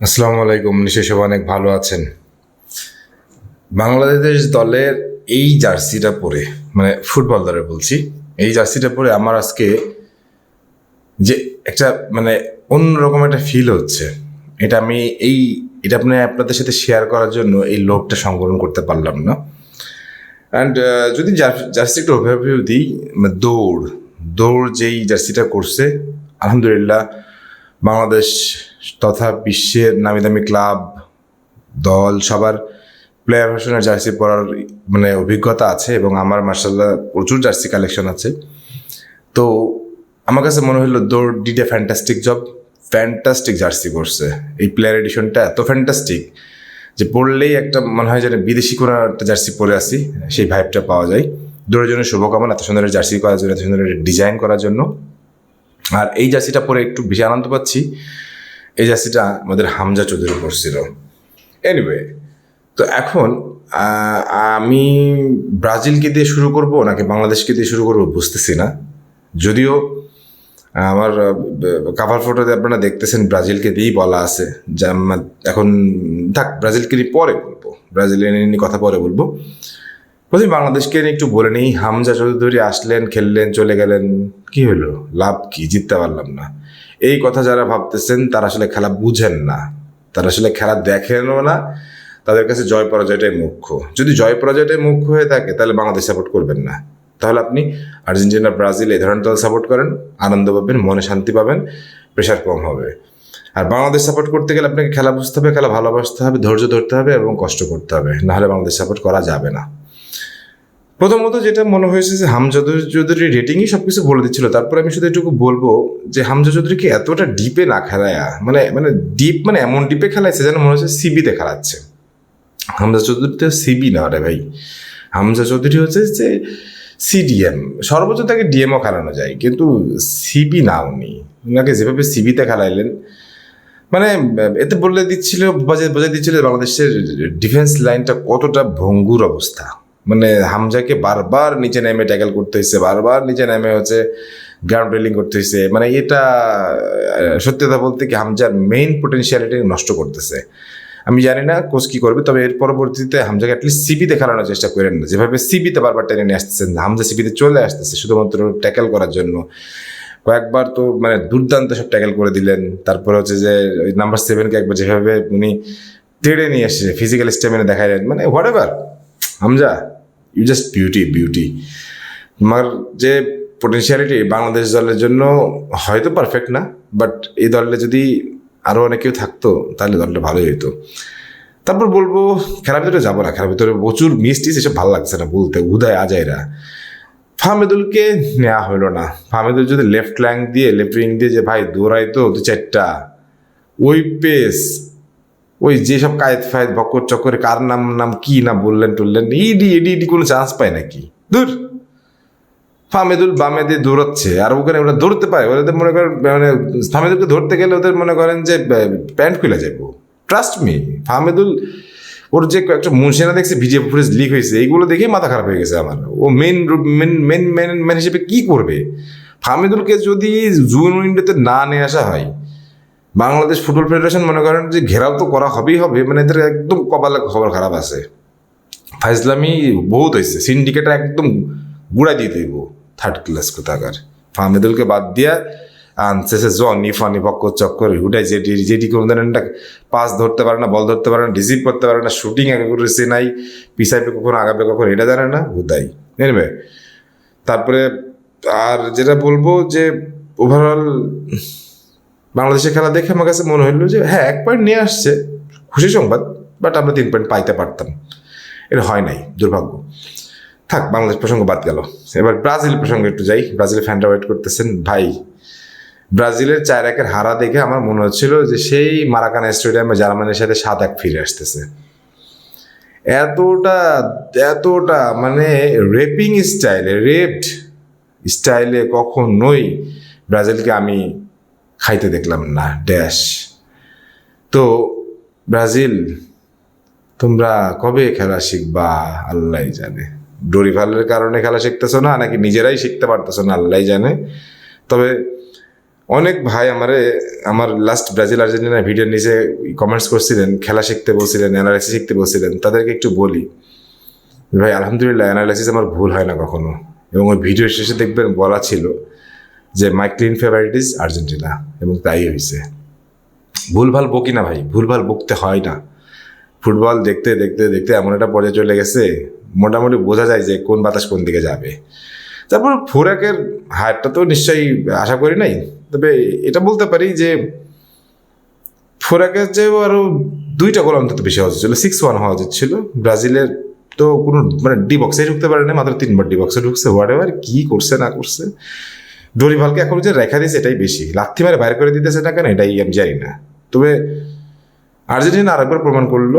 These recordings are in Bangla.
আসসালামু আলাইকুম, নিশ্চয়ই সবাই অনেক ভালো আছেন। বাংলাদেশ দলের এই জার্সিটা পরে মানে ফুটবল দলের বলছি, এই জার্সিটা পরে আমার আজকে যে একটা মানে অন্যরকম একটা ফিল হচ্ছে। এটা আমি এই, এটা আপনি আপনাদের সাথে শেয়ার করার জন্য এই লোভটা সংকলন করতে পারলাম না। অ্যান্ড যদি জার- জার্সি একটু ওভারভিউ দিই মানে দৌড় দৌড় যেই জার্সিটা করছে, আলহামদুলিল্লাহ বাংলাদেশ তথা বিশ্বের নামি দামি ক্লাব, দল, সবার প্লেয়ার ভার্সনের জার্সি পরার মানে অভিজ্ঞতা আছে এবং আমার মার্শাল্লাহ প্রচুর জার্সি কালেকশন আছে। তো আমার কাছে মনে হলো দৌড় did fantastic job fantastic jersey করছে এই প্লেয়ার এডিশনটা এত ফ্যান্টাস্টিক যে পড়লেই একটা মনে হয় যেন বিদেশি কোনো একটা জার্সি পরে আসি, সেই ভাইবটা পাওয়া যায়। দৌড়ের জন্য শুভকামনা, এত সুন্দর জার্সি করার জন্য, এত সুন্দর ডিজাইন করার জন্য। আর এই জার্সিটা পরে একটু বেশি আনন্দ পাচ্ছি। এই জার্সিটা আমাদের হামজা চৌধুরী পড়ছিল এনিওয়ে তো এখন আমি ব্রাজিলকে দিয়ে শুরু করব নাকি বাংলাদেশকে দিয়ে শুরু করব বুঝতেছি না। যদিও, আমার কাভার ফটোতে আপনারা দেখতেছেন ব্রাজিলকে দিয়েই বলা আছে। যে এখন, থাক, ব্রাজিলকে নিয়ে পরে বলব। ব্রাজিলের নিয়ে কথা পরে বলব। প্রথমে বাংলাদেশকে নিয়ে একটু বলে নেই। হামজা চৌধুরী আসলেন, খেললেন, চলে গেলেন। কি হলো? লাভ কি? জিততে পারলাম না। এই কথা যারা ভাবতেছেন, তারা আসলে খেলা বুঝেন না। তারা আসলে খেলা দেখেনও না। তাদের কাছে জয় পরাজয়টাই মুখ্য। যদি জয় পরাজয়টাই মুখ্য হয়ে থাকে, তাহলে বাংলাদেশ সাপোর্ট করবেন না। তাহলে আপনি আর্জেন্টিনা, ব্রাজিল এই ধরনের দল সাপোর্ট করেন, আনন্দ পাবেন, মনে শান্তি পাবেন প্রেশার কম হবে। আর বাংলাদেশ সাপোর্ট করতে গেলে আপনাকে খেলা বুঝতে হবে, খেলা ভালোবাসতে হবে, ধৈর্য ধরতে হবে এবং কষ্ট করতে হবে। নাহলে বাংলাদেশ সাপোর্ট করা যাবে না। প্রথমত যেটা মনে হয়েছে যে হামজা চৌধুরীর রেটিংই সব কিছু বলে দিচ্ছিল। তারপর আমি শুধু এটুকু বলব যে হামজা চৌধুরীকে এতটা ডিপে না খেলায়া মানে মানে ডিপ মানে এমন ডিপে খেলাইছে যেন মনে হচ্ছে সিবিতে খেলাচ্ছে। হামজা চৌধুরী তো সিবি না রে ভাই। হামজা চৌধুরী হচ্ছে যে সিডিএম সর্বোচ্চ তাকে ডিএমও খেলানো যায়, কিন্তু সিবি না উনি। ওনাকে যেভাবে সিবিতে খেলাইলেন মানে এতে বলে দিচ্ছিল বোঝাই দিচ্ছিল বাংলাদেশের ডিফেন্স লাইনটা কতটা ভঙ্গুর অবস্থা। মানে হামজাকে বারবার নিচে নেমে ট্যাকেল করতে হয়েছে বারবার নিচে নেমে হচ্ছে গ্রাউন্ড রেলিং করতে হয়েছে মানে এটা, সত্যি কথা বলতে কি হামজার মেইন পোটেনশিয়ালিটি নষ্ট করতেছে। আমি জানি না কোচ কি করবে, তবে এর পরবর্তীতে হামজাকে অ্যাটলিস্ট সিবিতে খেলানোর চেষ্টা করেন। না যেভাবে সিবিতে বারবার টেনে নিয়ে আসতেছেন, হামজা সিবিতে চলে আসতেছে শুধুমাত্র ট্যাকেল করার জন্য। কয়েকবার তো মানে দুর্দান্ত সব ট্যাকেল করে দিলেন। তারপরে হচ্ছে যে ওই নাম্বার সেভেনকে একবার যেভাবে উনি টেড়ে নিয়ে এসে ফিজিক্যাল স্টেমিনা দেখাইলেন মানে whatever Hamza you just beauty beauty তোমার যে পোটেনশিয়ালিটি বাংলাদেশ দলের জন্য হয়তো পারফেক্ট না বাট এই দলে যদি আরও অনেক কেউ থাকতো, তাহলে দলটা ভালোই হতো তারপর বলব, খেলার ভিতরে যাব না, খেলার ভিতরে প্রচুর মিষ্টি এসব ভালো লাগছে না বলতে উদয় আজাইরা। ফাহমেদুলকে নেওয়া হলো না। ফাহমেদুল যদি লেফট ল্যাং দিয়ে লেফট উইং দিয়ে যে, ভাই দৌড়াইতো দু চারটা। ওই পেস ওই যেসব কায়েত ফায়েত বকর চক্করে কার নাম নাম কি না বললেন টুললেন, ইডি ইডি ইডি কোনো চান্স পায় নাকি? দূর। ফামেদুল বামে দিয়ে দৌড়াচ্ছে, আর ওখানে ওরা দৌড়তে পায় ওদের মনে করেন মানে ফামেদুলকে ধরতে গেলে ওদের মনে করেন যে প্যান্ট খুলে যাব ট্রাস্ট মি ফাহমেদুল, ওর যে একটা মুন্সিনা দেখছে, ভিডিও ফুটেজ লিক হয়েছে, এইগুলো দেখেই মাথা খারাপ হয়ে গেছে আমার। ও men men men men man হিসেবে কী করবে? ফাহমেদুলকে যদি জুন উইন্ডোতে না নিয়ে আসা হয় বাংলাদেশ ফুটবল ফেডারেশন মনে করেন যে ঘেরাও তো করা হবেই হবে মানে এদের একদম কপালে খবর খারাপ আছে। ফাইজলামি বহুত হয়েছে সিন্ডিকেটটা একদম গুড়া দিয়ে দিব থার্ড ক্লাস কোথাকার। ফাহমেদুলকে বাদ দিয়া আনছে সে জনি ফানি বক্কর চক্কর হুটাই যেটি যেটি কোনো ধরনের পাস ধরতে পারে না বল ধরতে পারে না রিসিভ করতে পারে না শুটিং অ্যাকুরেসি নাই, পিছাইবে কখনো, আগাবে কখনো, এটা জানে না হুদাই নেবে তারপরে আর যেটা বলব যে ওভারঅল বাংলাদেশের খেলা দেখে আমার কাছে মনে হলো যে হ্যাঁ এক পয়েন্ট নিয়ে আসছে, খুশি সংবাদ বাট আমরা তিন পয়েন্ট পাইতে পারতাম। এটা হয় নাই, দুর্ভাগ্য। থাক, বাংলাদেশ প্রসঙ্গ বাদ গেল। এবার ব্রাজিল প্রসঙ্গে একটু যাই। ব্রাজিলের ফ্যানরা ওয়েট করতেছেন, ভাই, ব্রাজিলের চার একের হারা দেখে আমার মনে হচ্ছিল যে সেই মারাকানা স্টেডিয়ামে জার্মানির সাথে সাত এক ফিরে আসতেছে। এতটা এতটা মানে রেপিং স্টাইলে রেপড স্টাইলে কখনোই ব্রাজিলকে আমি খাইতে দেখলাম না, ড্যাশ। তো ব্রাজিল, তোমরা কবে খেলা শিখবা আল্লাহ জানে। ডরিভালের কারণে খেলা শিখতেছো না, নাকি নিজেরাই শিখতে পারতেছো না আল্লাহ জানে। তবে অনেক ভাই আমারে, আমার লাস্ট ব্রাজিল আর্জেন্টিনা ভিডিও নিচে কমেন্টস করছিলেন, খেলা শিখতে বলছিলেন অ্যানালাইসিস শিখতে বলছিলেন, তাদেরকে একটু বলি। ভাই, আলহামদুলিল্লাহ অ্যানালাইসিস আমার ভুল হয় না কখনো। এবং ওই ভিডিও শেষে দেখবেন বলা ছিল যে my clean favourite is Argentina এবং তাই হয়েছে ভুলভাল বকি না ভাই, ভুলভাল বকতে হয় না। ফুটবল দেখতে দেখতে দেখতে এমন একটা পর্যায়ে চলে গেছে, মোটামুটি বোঝা যায় যে কোন বাতাস কোন দিকে যাবে। তারপর ফোরাকের হারটা তো নিশ্চয়ই আশা করি নাই, তবে এটা বলতে পারি যে ফোরাকের চেয়েও আরও দুইটা গোল অন্তত বেশি হওয়া ছিল সিক্স ওয়ান হওয়া উচিত ছিল। ব্রাজিলের তো কোনো মানে ডি বক্সে ঢুকতে পারে না মাত্র তিনবার ডি বক্সে ঢুকছে হোয়াট এভার কী করছে, না করছে। ডোরিভালকে এখন যে রেখা দিয়েছে এটাই বেশি। লাথি মারে বাইরে করে দিতেছে না কেন এটাই আমি জানি না। তবে আর্জেন্টিনা আরেকবার প্রমাণ করল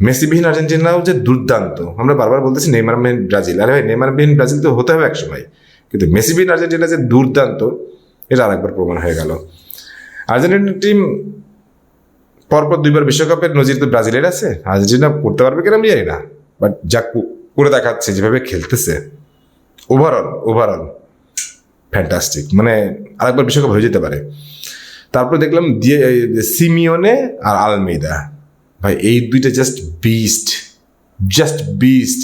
মেসিবিহীন আর্জেন্টিনাও যে দুর্দান্ত। আমরা বারবার বলতেছি নেইমার বিহীন ব্রাজিল। আরে ভাই, নেইমার বিহীন ব্রাজিল তো হতে হবে একসময়। কিন্তু মেসিবিহীন আর্জেন্টিনা যে দুর্দান্ত, এটা আরেকবার প্রমাণ হয়ে গেল। আর্জেন্টিনা টিম পরপর দুইবার বিশ্বকাপের নজির তো ব্রাজিলের আছে। আর্জেন্টিনা করতে পারবে কিনা আমি জানি না। বাট যা করে দেখাচ্ছে যেভাবে খেলতেছে। ওভারঅল ওভারঅল ফ্যান্টাস্টিক মানে আরেকবার বিশ্বকাপ হয়ে যেতে পারে। তারপরে দেখলাম দিয়ে সিমিওনে আর আলমেদা ভাই, এই দুইটা just beast just beast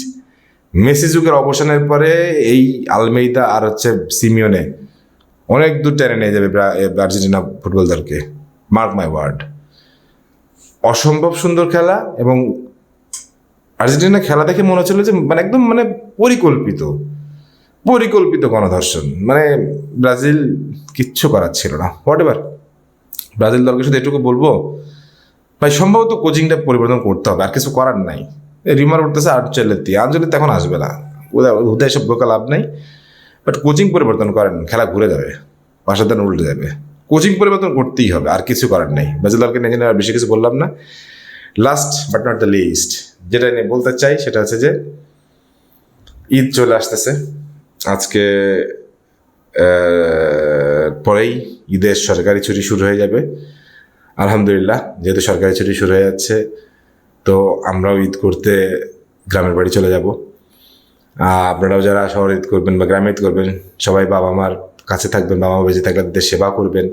Messi যুগের অবসানের পরে এই আলমেইদা আর হচ্ছে সিমিওনে অনেক দূর টেনে নিয়ে যাবে আর্জেন্টিনা ফুটবল দলকে। মার্ক মাই ওয়ার্ড অসম্ভব সুন্দর খেলা এবং আর্জেন্টিনা খেলা দেখে মনে হচ্ছিল যে মানে একদম মানে পরিকল্পিত। পরিকল্পিত গণধর্ষণ। মানে ব্রাজিল কিচ্ছু করার ছিল না। হোয়াট এভার ব্রাজিল দলকে শুধু এটুকু বলব, ভাই, সম্ভবত কোচিংটা পরিবর্তন করতে হবে, আর কিছু করার নাই। রিমার উঠতেছে আঞ্চলিক আঞ্চলিক এখন আসবে না। ওদের এসব বোকা লাভ নাই। বাট কোচিং পরিবর্তন করেন, খেলা ঘুরে যাবে পাশের দিন উল্টে যাবে। কোচিং পরিবর্তন করতেই হবে, আর কিছু করার নেই। ব্রাজিল দলকে নিয়ে আর বেশি কিছু বললাম না। Last but not the least যেটা নিয়ে বলতে চাই, সেটা হচ্ছে যে ঈদ চলে আসতেছে। আজকে পরেই ঈদের সরকারি ছুটি শুরু হয়ে যাবে। আলহামদুলিল্লাহ, যেহেতু সরকারি ছুটি শুরু হয়ে যাচ্ছে, তো আমরাও ঈদ করতে গ্রামের বাড়ি চলে যাব। আপনারাও যারা শহরে ঈদ করবেন বা গ্রামে ঈদ করবেন, সবাই বাবা মার কাছে থাকবেন বাবা মা বেঁচে থাকলে তাদের সেবা করবেন।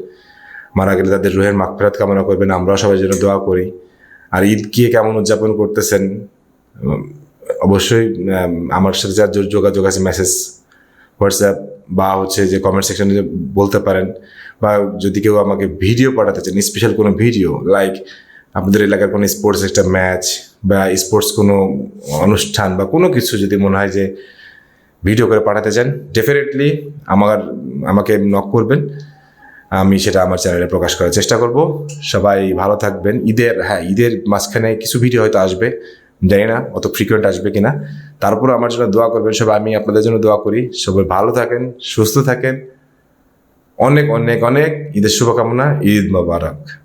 মারা গেলে তাদের রুহের মাগফিরাত কামনা করবেন, আমরাও সবাই জন্য দোয়া করি। আর ঈদ গিয়ে কেমন উদযাপন করতেছেন অবশ্যই আমার সাথে যার যোগাযোগ আছে মেসেজ হোয়াটসঅ্যাপ বা হচ্ছে যে কমেন্ট সেকশনে বলতে পারেন বা যদি কেউ আমাকে ভিডিও পাঠাতে চান স্পেশাল কোনো ভিডিও লাইক আপনাদের এলাকার কোনো স্পোর্টস একটা ম্যাচ বা স্পোর্টস কোনো অনুষ্ঠান বা কোনো কিছু যদি মনে হয় যে ভিডিও করে পাঠাতে চান ডেফিনেটলি আমার, আমাকে নক করবেন। আমি সেটা আমার চ্যানেলে প্রকাশ করার চেষ্টা করব। সবাই ভালো থাকবেন। ঈদের হ্যাঁ ঈদের মাঝখানে কিছু ভিডিও হয়তো আসবে। জানি না অত ফ্রিকোয়েন্ট আসবে কিনা। তারপর আমার জন্য দোয়া করবেন সবাই, আমি আপনাদের জন্য দোয়া করি। সবাই ভালো থাকেন, সুস্থ থাকেন। অনেক অনেক অনেক ঈদের শুভকামনা, ঈদ মোবারক।